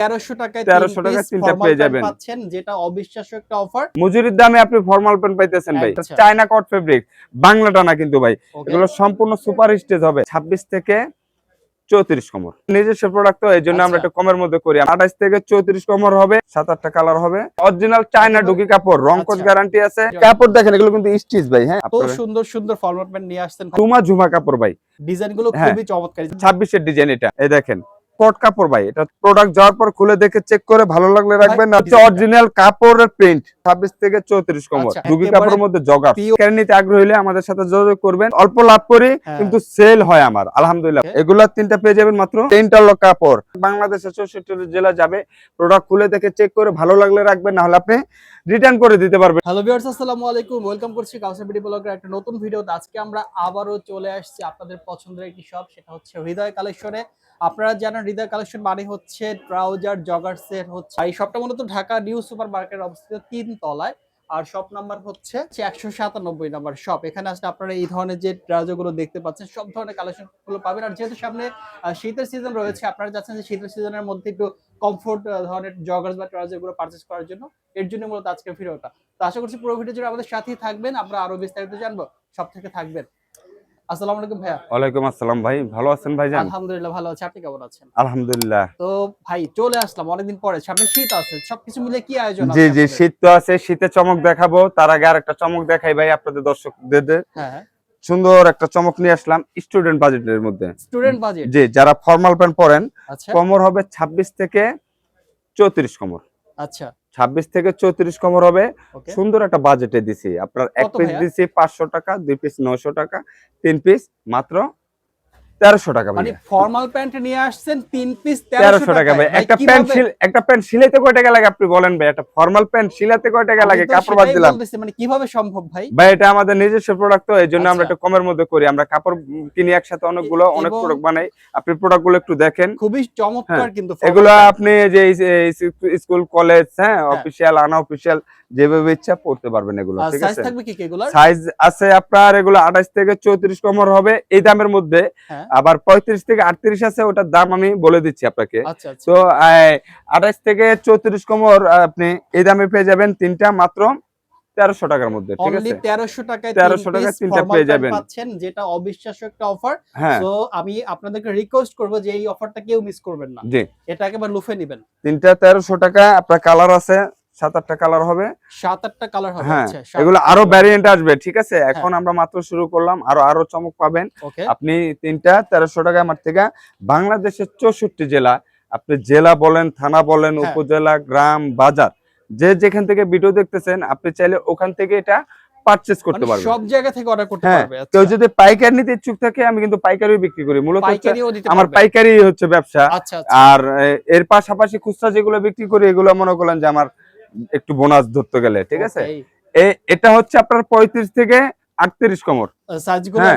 তেরোশো টাকায় 1300 টাকায় তিনটা পেয়ে যাবেন। পাচ্ছেন যেটা অবিশ্বাস্য একটা অফার মজুরির দামে আপনি ফর্মাল প্যান্ট পাইতেছেন ভাই। আচ্ছা। চায়না কট ফেব্রিক বাংলাটা না কিন্তু ভাই। এগুলো সম্পূর্ণ সুপার স্টেজ হবে। ছাব্বিশ থেকে চৌত্রিশ কমর। নিজস্ব প্রোডাক্ট এই জন্য আমরা আচ্ছা। কমের মধ্যে করি। আঠাশ থেকে চৌত্রিশ কমর হবে সাত আটটা কালার হবে। অরিজিনাল চায়না ঢুকি কাপড় রং কোচ আচ্ছা। গ্যারান্টি আছে। কাপড় দেখেন এগুলো কিন্তু স্টিচ ভাই হ্যাঁ? তো সুন্দর সুন্দর ফরমাট প্যান্ট নিয়ে আসছেন। ঝুমা ঝুমা কাপড় ভাই। ডিজাইনগুলো হ্যাঁ। খুবই চমৎকার। ছাব্বিশের ডিজাইন এটা। এই দেখেন কট কাপড় ভাই এটা প্রোডাক্ট যাওয়ার পর খুলে দেখে চেক করে ভালো লাগলে রাখবেন না design অরিজিনাল কাপড়ের প্রিন্ট ছাব্বিশ থেকে চৌত্রিশ কমর আচ্ছা, রুগী কাপড়ের মধ্যে জগা কেন নিতে আগ্রহী হলে আমাদের সাথে যোগাযোগ করবেন অল্প লাভ করি হ্যাঁ। কিন্তু সেল হয় আমার আলহামদুলিল্লাহ। এগুলা তিনটা পেয়ে যাবেন মাত্র ইন্টারলক কাপড়। বাংলাদেশের চৌষট্টি জেলা যাবে প্রোডাক্ট খুলে দেখে চেক করে ভালো লাগলে রাখবেন না হলে আপনি রিটার্ন করে দিতে পারবেন। হ্যালো ভিউয়ার্স আসসালামু আলাইকুম। ওয়েলকাম করছি কাউসার বিডি ব্লগের একটা নতুন ভিডিওতে আজকে আমরা আবারও চলে আসছি আপনাদের পছন্দের একটি শপ সেটা হচ্ছে হৃদয় কালেকশনে। আপনারা জানেন হৃদয় কালেকশন মানে হচ্ছে ট্রাউজার, জগার সেট হচ্ছে। এই শপটা মূলত ঢাকা নিউ সুপার মার্কেট অবস্থিত তিন তলায়। আর শপ নাম্বার হচ্ছে একশো সাতানব্বই নাম্বার শপ। এখানে আসলে আপনারা এই ধরনের যে ট্রাউজারগুলো দেখতে পাচ্ছেন, সব ধরনের কালেকশনগুলো পাবেন। আর যেহেতু সামনে শীতের সিজন রয়েছে, আপনারা যাচ্ছেন যে শীতের সিজনের মধ্যে একটু কমফোর্ট ধরনের জগার্স বা ট্রাউজারগুলো পারচেস করার জন্য, এর জন্য মূলত আজকের ভিডিওটা। তো আশা করছি পুরো ভিডিও আমাদের সাথেই থাকবেন। আমরা আরও বিস্তারিত জানব, সব থেকে থাকবেন। আসসালামু আলাইকুম ভাইয়া। ওয়ালাইকুম আসসালাম ভাই ভালো আছেন ভাই আলহামদুলিল্লাহ ভালো আছি। আপনি কেমন আছেন? আলহামদুলিল্লাহ। তো ভাই চলে আসলাম অনেকদিন পরে। সামনে শীত আছে সবকিছু মিলে কি আয়োজন জি জি শীত তো আছে শীতে চমক দেখাবো। তার আগে আর একটা চমক দেখাই ভাই আপনাদের দর্শকদের। হ্যাঁ সুন্দর একটা চমক নিয়ে আসলাম স্টুডেন্ট বাজেটের মধ্যে। Student budget? জি যারা ফর্মাল প্যান্ট পরেন আচ্ছা। কমর হবে 26 থেকে চৌত্রিশ কমর। আচ্ছা। 26 থেকে চৌত্রিশ কমর হবে। সুন্দর একটা বাজেটে দিছি। আপনার এক পিস? দিছি পাঁচশো টাকা দুই পিস নয়শো টাকা তিন পিস মাত্র তেরোশো টাকা মানে ফর্মাল প্যান্ট নিয়ে আসছেন তিন পিস তেরোশো টাকা ভাই একটা প্যান্ট একটা প্যান্ট সিলাইতে কয় টাকা লাগে আপনি বলেন ভাই একটা ফর্মাল প্যান্ট সিলাতে কয় টাকা লাগে? কাপড় বাদ দিলাম। মানে কীভাবে সম্ভব ভাই? ভাই এটা আমাদের নিজস্ব প্রোডাক্ট তো এই জন্য আমরা আচ্ছা। একটু কমের মধ্যে করি। আমরা কাপড় কিনি একসাথে অনেকগুলো অনেক প্রোডাক্ট বানাই। আপনি প্রোডাক্টগুলো একটু দেখেন। খুবই চমৎকার কিন্তু formal এগুলো আপনি যে স্কুল কলেজ হ্যাঁ হ্যাঁ। অফিসিয়াল আনা অফিসিয়াল যেভাবে ইচ্ছা পড়তে পারবেন এগুলো ঠিক সাইজ আছে? সাইজ আছে আপনার এগুলো আঠাশ থেকে চৌত্রিশ কমর হবে এই দামের মধ্যে। হ্যাঁ। আবার পঁয়ত্রিশ থেকে আটত্রিশ আছে ওটার দাম আমি বলে দিচ্ছি আপনাকে। আচ্ছা আচ্ছা। তো আঠাশ থেকে চৌত্রিশ কমর আপনি এই দামে পেয়ে যাবেন তিনটা মাত্র তেরোশো টাকার মধ্যে ঠিক আছে? তেরোশো টাকায় 1300 টাকায় তিনটা পেয়ে যাবেন। পাচ্ছেন যেটা অবিশ্বাস্য একটা অফার হ্যাঁ। তো আমি আপনাদেরকে রিকোয়েস্ট করব যে এই অফারটা কেউ মিস করবেন না। জি। এটা একেবারে লুফে নেবেন। তিনটা তেরোশো টাকা আপনার কালার আছে সাত আটটা কালার হবে। সাত আটটা কালার হবে হ্যাঁ আচ্ছা এগুলো আরও ভ্যারিয়েন্ট আসবে ঠিক আছে? এখন আমরা মাত্র শুরু করলাম আরও আরও চমক পাবেন। আপনি তিনটা তেরোশো টাকা আমার থেকে বাংলাদেশের চৌষট্টি জেলা আপনি জেলা বলেন থানা বলেন হ্যাঁ। উপজেলা গ্রাম বাজার যে যেখান থেকে ভিডিও দেখতেছেন আপনি চাইলে ওখান থেকে এটা পারচেজ করতে মানে পারবেন। সব জায়গা থেকে অর্ডার করতে হ্যাঁ পারবে আচ্ছা। কেউ যদি পাইকারি নিতে ইচ্ছুক থাকে আমি কিন্তু পাইকারিও বিক্রি করি। মূলত আমার পাইকারি হচ্ছে ব্যবসা। আচ্ছা আচ্ছা। আর এর পাশাপাশি খুচরা যেগুলো বিক্রি করি এগুলো মনে করলেন যে আমার একটু বোনাস ধরতে গেলে ঠিক আছে? এটা হচ্ছে আপনার পঁয়ত্রিশ থেকে আটত্রিশ কোমর। হ্যাঁ,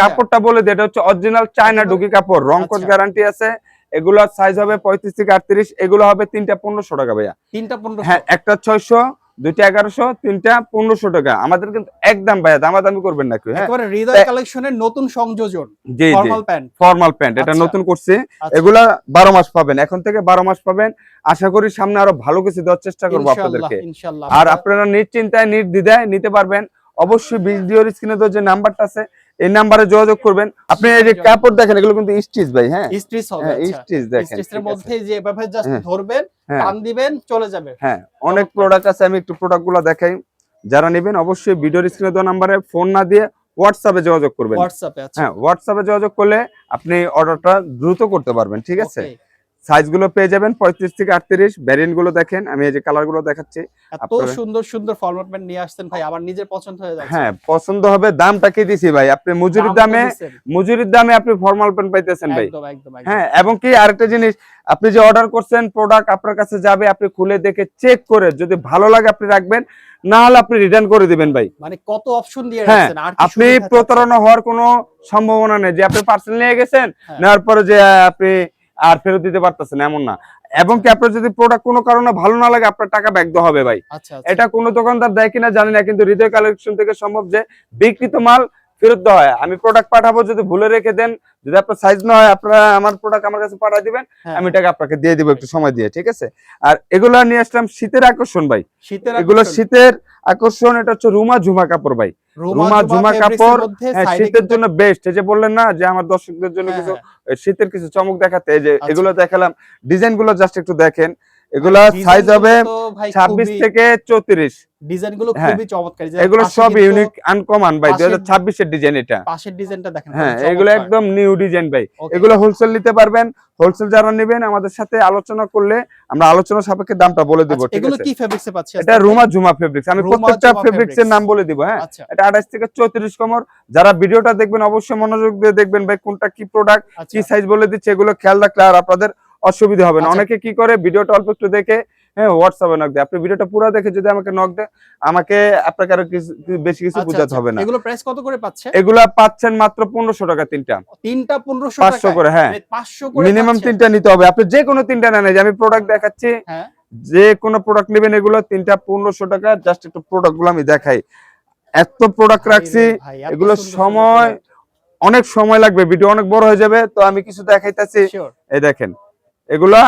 কাপড়টা বলে দিই এটা হচ্ছে অরিজিনাল চায়না ডুকি কাপড় রংকোচ গ্যারান্টি আছে। এগুলোর সাইজ হবে পঁয়ত্রিশ থেকে আটত্রিশ এগুলো হবে তিনটা পনেরোশো টাকা ভাইয়া। তিনটা পনেরো হ্যাঁ একটা ছয়শো দুইটা এগারোশো তিনটা পনেরোশো টাকা। আমাদের কিন্তু একদম ভাইয়া দামাদামি করবেন না কেউ হ্যাঁ? একেবারে হৃদয় কালেকশনের নতুন সংযোজন ji formal pant formal pant এটা আচ্ছা। নতুন করছি। আচ্ছা। এগুলা বারো মাস পাবেন এখন থেকে বারো মাস পাবেন। আশা করি সামনে আরও ভালো কিছু দেওয়ার চেষ্টা করব আপনাদেরকে। আর আপনারা নিশ্চিন্তায় নির্দ্বিধায় নিতে পারবেন। অবশ্যই ভিডিওর স্ক্রিনে তো যে নাম্বারটা আছে এই নাম্বারে যোগাযোগ করবেন। আপনি এই যে কাপড় দেখেন এগুলো কিন্তু স্টিচ ভাই হ্যাঁ? স্টিচ হবে হ্যাঁ আচ্ছা। স্টিচ দেখেন স্টিচের মধ্যে যে এভাবে জাস্ট হ্যাঁ। ধরবেন হ্যাঁ। টান দিবেন চলে যাবে। হ্যাঁ অনেক প্রোডাক্ট আছে আমি একটু প্রোডাক্টগুলো দেখাই। যারা নেবেন অবশ্যই ভিডিওর স্ক্রিনে দেওয়া নম্বরে ফোন না দিয়ে হোয়াটসঅ্যাপে যোগাযোগ করবেন। হোয়াটসঅ্যাপে আচ্ছা। হ্যাঁ হোয়াটসঅ্যাপে যোগাযোগ করলে আপনি অর্ডারটা দ্রুত করতে পারবেন ঠিক আছে? Okay. সাইজগুলো পেয়ে যাবেন পঁয়ত্রিশ থেকে আটত্রিশ। ভ্যারিয়েন্টগুলো দেখেন আমি এই যে কালারগুলো দেখাচ্ছি। এত সুন্দর সুন্দর ফরম্যাট প্যান্ট নিয়ে আসছেন ভাই আমার নিজের পছন্দ হয়ে যাচ্ছে। হ্যাঁ পছন্দ হবে দামটা কি দিছি ভাই? আপনি মজুরির দামে মজুরির দামে আপনি ফর্মাল প্যান্ট পাইতেছেন ভাই। একদম একদম একদম। হ্যাঁ এবং কি আরেকটা জিনিস আপনি যে অর্ডার করছেন প্রোডাক্ট আপনার কাছে যাবে আপনি খুলে দেখে চেক করে যদি ভালো লাগে আপনি রাখবেন না হলে আপনি রিটার্ন করে দিবেন ভাই। মানে কত অপশন দিয়ে হ্যাঁ, রাখছেন? আর আপনি প্রতারণা হওয়ার কোনো সম্ভাবনা নেই। যে আপনি পার্সেল নিয়ে গেছেন হ্যাঁ। নেওয়ার পরে যে আপনি আর ফেরত দিতে পারতেছেন এমন না। এবং কি আপনার যদি প্রোডাক্ট কোনো কারণে ভালো না লাগে আপনার টাকা ব্যাক হবে ভাই। আচ্ছা আচ্ছা। এটা কোনো দোকানদার দেয় কিনা জানি না কিন্তু হৃদয় কালেকশন থেকে সম্ভব যে বিকৃত মাল ফেরত দেওয়া হয়। আমি প্রোডাক্ট পাঠাবো যদি ভুলে রেখে দেন যদি আপনার সাইজ না হয় আপনারা আমার প্রোডাক্ট আমার কাছে পাঠিয়ে দিবেন হ্যাঁ, আমি এটাকে আপনাকে দিয়ে দিব একটু সময় দিয়ে ঠিক আছে? আর এগুলো নিয়ে আসলাম শীতের আকর্ষণ ভাই। শীতের এগুলো শীতের আকর্ষণ এটা হচ্ছে রুমা ঝুমা কাপড় ভাই। রুমা জুমা কাপড় হ্যাঁ শীতের জন্য বেস্ট এই যে বললেন না যে আমার দর্শকদের জন্য হ্যাঁ, কিছু হ্যাঁ। শীতের কিছু চমক দেখাতে এই যে আচ্ছা। এগুলো দেখালাম ডিজাইনগুলো জাস্ট একটু দেখেন এগুলা সাইজ হবে তো ভাই ছাব্বিশ খুবই- থেকে চৌত্রিশ। ডিজাইনগুলো হ্যাঁ। খুবই চমৎকার। এগুলো সব ইউনিক আনকমন ভাই দুই পাশের- হাজার ছাব্বিশের ডিজাইন এটা। পাশের ডিজাইনটা দেখেন হ্যাঁ এগুলো একদম নিউ ডিজাইন ভাই। এগুলো হোলসেল নিতে পারবেন হোলসেল যারা নেবেন আমাদের সাথে আলোচনা করলে আমরা আলোচনা সাপেক্ষে দামটা বলে দিব আচ্ছা, ঠিক এগুলো আছে? কি ফেব্রিক্সে পাচ্ছি এটা রুমা ঝুমা ফেব্রিক্স আমি প্রত্যেকটা ঝুমা ফেব্রিক্স এর নাম বলে দিব হ্যাঁ? আচ্ছা। এটা আঠাশ থেকে চৌত্রিশ কমর। যারা ভিডিওটা দেখবেন অবশ্যই মনোযোগ দিয়ে দেখবেন ভাই কোনটা কি প্রোডাক্ট কি আচ্ছা। সাইজ বলে দিচ্ছে এগুলো খেয়াল রাখলে আর আপনাদের অসুবিধা হবে না। আচ্ছা। অনেকে কি করে ভিডিওটা অল্প একটু দেখে হ্যাঁ হোয়াটসঅ্যাপে নক দেয়। আপনি ভিডিওটা পুরো দেখে যদি আমাকে নক দেয় আমাকে আপনাকে আর কিছু বেশি কিছু আচ্ছা, বোঝাতে আচ্ছা। হবে না। এগুলো প্রাইস কত করে পাচ্ছে? এগুলা পাচ্ছেন মাত্র পনেরোশো টাকা তিনটা। তিনটা পনেরোশো পাঁচশো করে হ্যাঁ। পাঁচশো করে মিনিমাম পাচ্ছেন। তিনটা নিতে হবে। আপনি যে কোনো তিনটা নেন। আমি প্রোডাক্ট দেখাচ্ছি হ্যাঁ। যে কোনো প্রোডাক্ট নেবেন এগুলো তিনটা পনেরোশো টাকা। জাস্ট একটু প্রোডাক্টগুলো আমি দেখাই। এত প্রোডাক্ট রাখছি এগুলো সময় অনেক সময় লাগবে। ভিডিও অনেক বড় হয়ে যাবে তো আমি কিছু দেখাইতেছি। এই দেখেন। এগুলা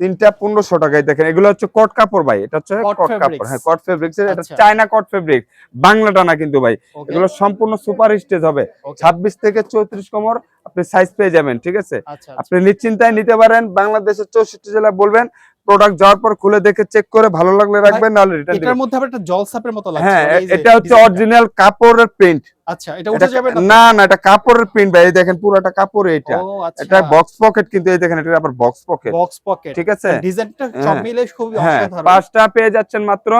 তিনটা পনেরোশো টাকায় দেখেন। এগুলো হচ্ছে কট কাপড় ভাই এটা হচ্ছে কট কাপড় হ্যাঁ কট ফেব্রিক এটা আচ্ছা। চায়না কট ফেব্রিক বাংলা টানা কিন্তু ভাই। এগুলো সম্পূর্ণ সুপার স্টেজ হবে। ছাব্বিশ থেকে চৌত্রিশ কমর আপনি সাইজ পেয়ে যাবেন ঠিক আছে? আচ্ছা আচ্ছা। আপনি নিশ্চিন্তায় নিতে পারেন বাংলাদেশের চৌষট্টি জেলা বলবেন প্রোডাক্ট যাওয়ার পর খুলে দেখে চেক করে ভালো লাগলে রাখবেন নাহলে রিটার্ন এটার মধ্যে আবার একটা জলসাপের মতো লাগছে হ্যাঁ মানে এটা হচ্ছে অরিজিনাল কাপড়ের প্রিন্ট আচ্ছা এটা উঠে যাবে না? না এটা কাপড়ের প্রিন্ট ভাই দেখেন পুরোটা কাপড় এটা। আচ্ছা। এটা বক্স পকেট কিন্তু এই দেখেন এটা আবার বক্স পকেট বক্স পকেট ঠিক আছে? ডিজাইনটা সব হ্যাঁ। মিলে খুবই হ্যাঁ অসাধারণ। পাঁচটা পেয়ে যাচ্ছেন মাত্র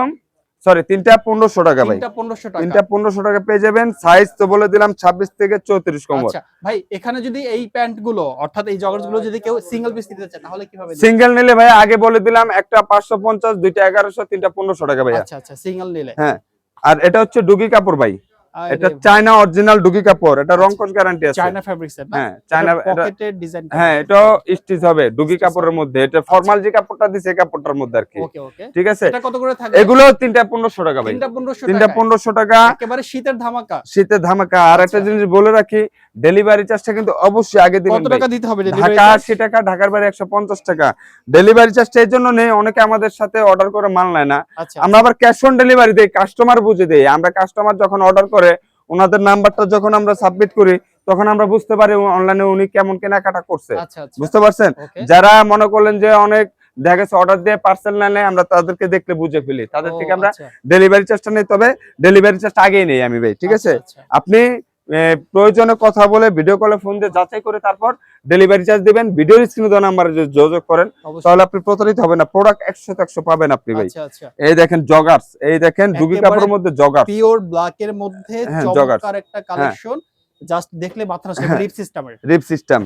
সরি তিনটা পনেরোশো টাকা ভাই। তিনটা পনেরোশো টাকা। পেয়ে যাবেন। সাইজ তো বলে দিলাম ছাব্বিশ থেকে চৌত্রিশ কমর। আচ্ছা ভাই এখানে যদি এই প্যান্টগুলো অর্থাৎ এই জগার্সগুলো যদি কেউ সিঙ্গেল পিস নিতে চায় তাহলে কীভাবে সিঙ্গেল নিলে ভাই আগে বলে দিলাম একটা পাঁচশো পঞ্চাশ দুইটা এগারোশো তিনটা পনেরোশো টাকা ভাই আচ্ছা আচ্ছা সিঙ্গেল নিলে। হ্যাঁ। আর এটা হচ্ছে ডুগি কাপড় ভাই। এটা চায়না অরিজিনাল ডুগি কাপড় এটা রংকশ গ্যারান্টি আছে। চায়না এর না হ্যাঁ চায়না এটা পকেটের ডিজাইন হ্যাঁ এটাও স্টিচ হবে ডুগি কাপড়ের মধ্যে। এটা ফর্মাল যে কাপড়টা দিছে কাপড়টার মধ্যে আর কি। ওকে ওকে। ঠিক আছে? এটা কত করে থাকবে? এগুলো তিনটা পনেরোশো টাকা ভাই। তিনটা পনেরোশো তিনটা টাকা পনেরোশো টাকা। একেবারে শীতের ধামাকা। শীতের ধামাকা। আর একটা আচ্ছা। জিনিস বলে রাখি ডেলিভারি চার্জটা কিন্তু অবশ্যই আগে দিবেন কত টাকা দিতে হবে ডেলিভারি ঢাকা আশি টাকা ঢাকার বাইরে একশো পঞ্চাশ টাকা। ডেলিভারি চার্জটা এই জন্য নেই অনেকে আমাদের সাথে অর্ডার করে মাল নেয় না। আচ্ছা। আমরা আবার ক্যাশ অন ডেলিভারি দেই কাস্টমার বুঝে দেই। আমরা কাস্টমার যখন অর্ডার করে ওনাদের নাম্বারটা যখন আমরা সাবমিট করি তখন আমরা বুঝতে পারি অনলাইনে উনি কেমন কেনাকাটা করছে। আচ্ছা আচ্ছা। বুঝতে পারছেন? যারা মনে করলেন যে অনেক দেখা গেছে অর্ডার দিয়ে পার্সেল না নেয় আমরা তাদেরকে দেখলে বুঝে ফেলি। তাদের থেকে আমরা ডেলিভারি চার্জটা নেই তবে ডেলিভারি চার্জটা আগেই নেই আমি ভাই ঠিক আছে? আচ্ছা, আপনি আহ, প্রয়োজনে কথা বলে ভিডিও কলে ফোন দিয়ে যাচাই করে তারপর ডেলিভারি চার্জ দিবেন। ভিডিও স্ক্রিনে দেওয়া নাম্বারে যদি যোগাযোগ করেন তাহলে আপনি প্রতারিত হবেন না। প্রোডাক্ট একশো একশো পাবেন আপনি ভাই। আচ্ছা আচ্ছা। এই দেখেন জগার্স এই দেখেন ডুগি কাপড়ের মধ্যে জগার্স পিওর ব্ল্যাক এর মধ্যে হ্যাঁ। চমৎকার একটা কালেকশন জাস্ট দেখলে নষ্ট হ্যাঁ। রিপ সিস্টেমের রিপ সিস্টেম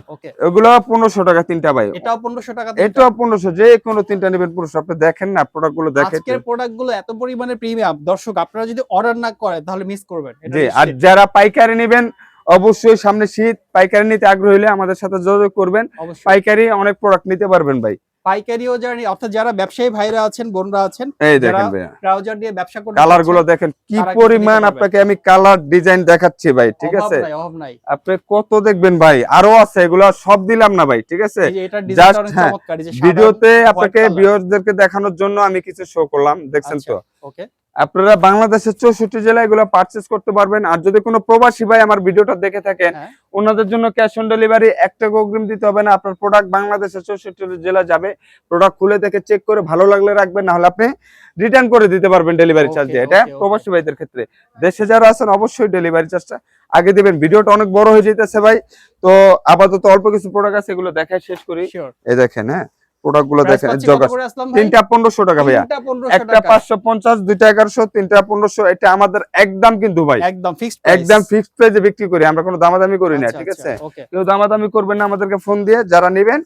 এগুলো পনেরোশো টাকা তিনটা ভাই। এটাও 1500 টাকা এটাও পনেরোশো যে কোনো তিনটা নেবেন পুরুষ। আপনি দেখেন না প্রোডাক্টগুলো দেখেন আজকের প্রোডাক্টগুলো এত পরিমাণে প্রিমিয়াম দর্শক আপনারা যদি অর্ডার না করেন তাহলে মিস করবেন। জি আর যারা পাইকারি নেবেন অবশ্যই সামনে শীত পাইকারি নিতে আগ্রহী হলে আমাদের সাথে যোগাযোগ করবেন। পাইকারি অনেক প্রোডাক্ট নিতে পারবেন ভাই। পাইকারিও যারা অর্থাৎ যারা ব্যবসায়ী ভাইরা আছেন বোনরা আছেন এই দেখেন ট্রাউজার দিয়ে ব্যবসা করতে কালারগুলো দেখেন কি পরিমাণ আপনাকে আমি কালার ডিজাইন দেখাচ্ছি ভাই ঠিক আছে? আপনি কত দেখবেন ভাই আরও আছে এগুলো সব দিলাম না ভাই ঠিক আছে? অনেক হ্যাঁ, ভিডিওতে আপনাকে। ভিউয়ারদেরকে দেখানোর জন্য আমি কিছু শো করলাম দেখছেন আচ্ছা, তো? ওকে আপনারা বাংলাদেশের চৌষট্টি জেলায় এগুলো পারচেস করতে পারবেন। আর যদি কোনো প্রবাসী ভাই আমার ভিডিওটা দেখে থাকেন হ্যাঁ। ওনাদের জন্য ক্যাশ অন ডেলিভারি একটা অগ্রিম দিতে হবে না। আপনার প্রোডাক্ট বাংলাদেশের চৌষট্টি জেলা যাবে প্রোডাক্ট খুলে দেখে চেক করে ভালো লাগলে রাখবেন না হলে আপনি রিটার্ন করে দিতে পারবেন ডেলিভারি চার্জ দিয়ে। এটা. প্রবাসী ভাইদের ক্ষেত্রে। দেশে যারা আছেন অবশ্যই ডেলিভারি চার্জটা আগে দিবেন। ভিডিওটা অনেক বড় হয়ে যেতেছে ভাই। তো আপাতত অল্প কিছু প্রোডাক্ট আছে এগুলো দেখায় শেষ করি। এই দেখেন হ্যাঁ। দেখেন তিনটা পনেরোশো টাকা ভাইয়া। একটা পাঁচশো পঞ্চাশ দুইটা এগারোশো তিনটা পনেরোশো এটা আমাদের একদম কিন্তু ভাই। একদম ফিক্সড একদম ফিক্সড প্রাইসে বিক্রি করি আমরা কোনো দামাদামি করি না ঠিক আছে? কেউ দামাদামি করবেন না আমাদেরকে ফোন দিয়ে যারা নেবেন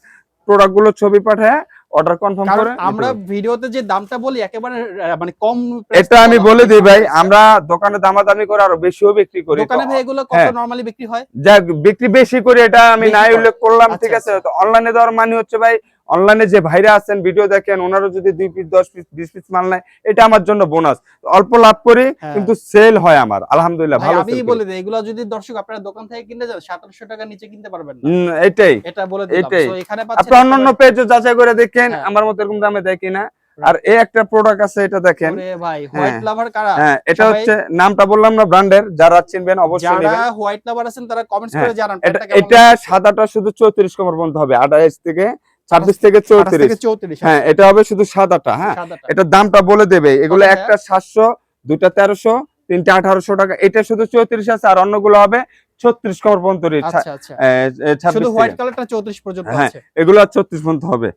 প্রোডাক্টগুলো ছবি পাঠায় অর্ডার কনফার্ম করে আমরা ভিডিওতে যে দামটা বলি একেবারে মানে কম এটা আমি বলে দিই ভাই আমরা দোকানে দামাদামি করে আরও বেশিও বিক্রি করি দোকানে ভাই এগুলো কত হ্যাঁ। নরমালি বিক্রি হয়? যা বিক্রি বেশি করে এটা আমি নাই উল্লেখ করলাম আচ্ছা, ঠিক আছে? আচ্ছা। তো অনলাইনে দেওয়ার মানে হচ্ছে ভাই অনলাইনে যে ভাইরা আছেন ভিডিও দেখেন ওনারও যদি দুই পিস দশ পিস বিশ পিস মাল নেয় এটা আমার জন্য বোনাস অল্প লাভ করি হ্যাঁ। কিন্তু সেল হয় আমার। আলহামদুলিল্লাহ ভালো আমি বলে দিই এগুলো যদি দর্শক আপনারা দোকান থেকে কিনতে যান সতেরোশো টাকা নিচে কিনতে পারবেন না। এটাই। এটা বলে দিলাম। এটাই। So, এখানে আপনি অন্যান্য পেজও যাচাই করে দেখেন হ্যাঁ। আমার মতো এরকম দামে দেয় কিনা। আর এই একটা প্রোডাক্ট আছে এটা দেখেন। ভাই হোয়াইট লাভার কারা? হ্যাঁ এটা হচ্ছে নামটা বললাম না ব্র্যান্ডের যারা চিনবেন অবশ্যই নেবেন। যারা হোয়াইট লাভার আছেন তারা কমেন্টস হ্যাঁ, করে জানান এটা সাদাটা শুধু চৌত্রিশ কমর পর্যন্ত হবে আঠাইশ থেকে ছাব্বিশ থেকে লাগছে? 28 চৌত্রিশ। হ্যাঁ এটা হবে শুধু সাদাটা হ্যাঁ। এটার দামটা বলে দেবে। এগুলো একটা সাতশো দুইটা তেরোশো তিনটা আঠারোশো টাকা। এটা শুধু চৌত্রিশ আছে আর অন্যগুলো হবে ছত্রিশ পর্যন্ত আচ্ছা আচ্ছা। এ, এ, শুধু 26 হোয়াইট থেকে। কালারটা 34 পর্যন্ত হ্যাঁ, এগুলো ছত্রিশ পর্যন্ত হবে।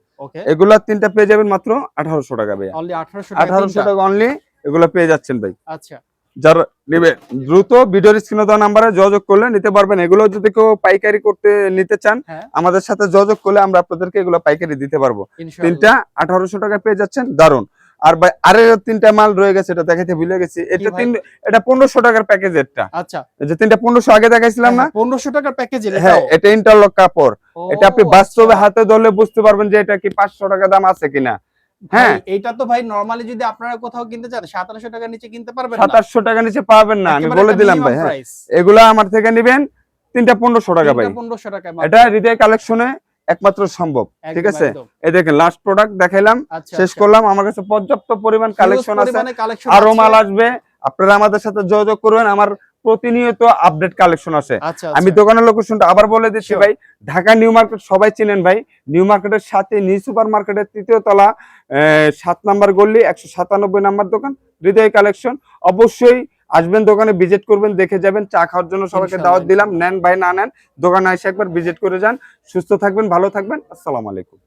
এগুলা তিনটা পেয়ে যাবেন মাত্র আঠারোশো টাকা ভাইয়া। অনলি 1800 টাকা আঠারোশো টাকা অনলি এগুলো পেয়ে যাচ্ছেন ভাই। আচ্ছা। যারা নেবে দ্রুত ভিডিওর স্ক্রিনে দেওয়া নাম্বারে যোগাযোগ করলে নিতে পারবেন। এগুলো যদি কেউ পাইকারি করতে নিতে চান হ্যাঁ। আমাদের সাথে যোগাযোগ করলে আমরা আপনাদেরকে এগুলো পাইকারি দিতে পারব। তিনটা আঠারোশো টাকা পেয়ে যাচ্ছেন দারুণ আর ভাই আরে তিনটা মাল রয়ে গেছে এটা দেখাইতে ভুলে গেছি। এটা তিন এটা পনেরোশো টাকার প্যাকেজ এটা। আচ্ছা। যে তিনটা পনেরোশো আগে দেখাইছিলাম না? 1500 টাকার প্যাকেজ হ্যাঁ এটা ইন্টারলক কাপড়। এটা আপনি বাস্তবে হাতে ধরলে বুঝতে পারবেন যে এটা কি পাঁচশো টাকা দাম আছে কিনা। হ্যাঁ। এটা তো ভাই নরমালি যদি আপনারা কোথাও কিনতে চান 1700 টাকার নিচে কিনতে পারবেন না। সাতাশশো টাকা নিচে পাবেন না আমি বলে দিলাম ভাই হ্যাঁ। এগুলা আমার থেকে নিবেন তিনটা পনেরোশো টাকা ভাই। পনেরোশো 1500 টাকায় এটা হৃদয় কালেকশনে একমাত্র সম্ভব ঠিক আছে? এই দেখেন লাস্ট প্রোডাক্ট দেখাইলাম আচ্ছা শেষ করলাম। আমার কাছে পর্যাপ্ত পরিমাণ কালেকশন আছে। আরও মাল আসবে। আপনারা আমাদের সাথে যোগাযোগ করবেন আমার প্রতিনিয়ত আপডেট কালেকশন আছে। আচ্ছা আমি দোকানের লোকেশনটা আবার বলে দিচ্ছি ভাই ঢাকা নিউ মার্কেট সবাই চিনেন ভাই নিউ মার্কেটের সাথে নিউ সুপার মার্কেটের তৃতীয় তলা সাত নাম্বার গল্লি একশো সাতানব্বই নাম্বার দোকান হৃদয় কালেকশন অবশ্যই আসবেন দোকানে ভিজিট করবেন দেখে যাবেন চা খাওয়ার জন্য সবাইকে দাওয়াত দিলাম। নেন ভাই না নেন দোকানে এসে একবার ভিজিট করে যান। সুস্থ থাকবেন ভালো থাকবেন। আসসালামু আলাইকুম।